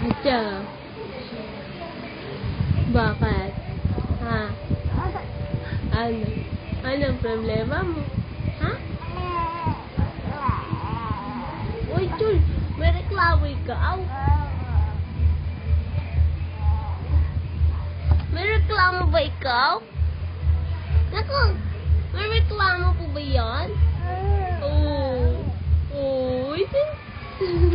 Atya. Bakit? Ha? Ano? Anong problema mo? Ha? Uy, Chul! May reklamo ikaw? May reklamo ba ikaw? Naku! May reklamo po ba yan? Oo. Oh. ito. may,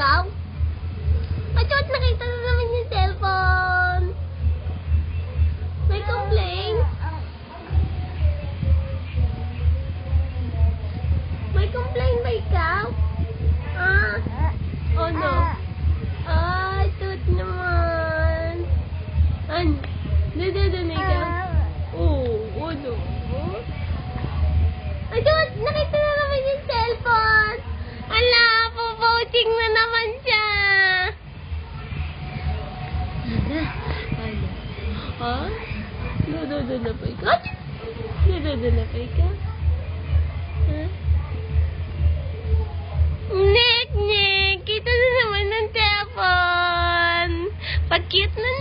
ikaw? Achot, nakita na naman yung cellphone. May complaint? May complaint ba ikaw? Ah? Oh no. Ay, tut naman. Ano? Nadadanig ka? Oo, oh, ano? Oh? Ha? Nadadala pa ikaw? Nadadala pa ikaw? Ha? Nek, nek! Kita na naman ng cellphone! Pag-cute na naman!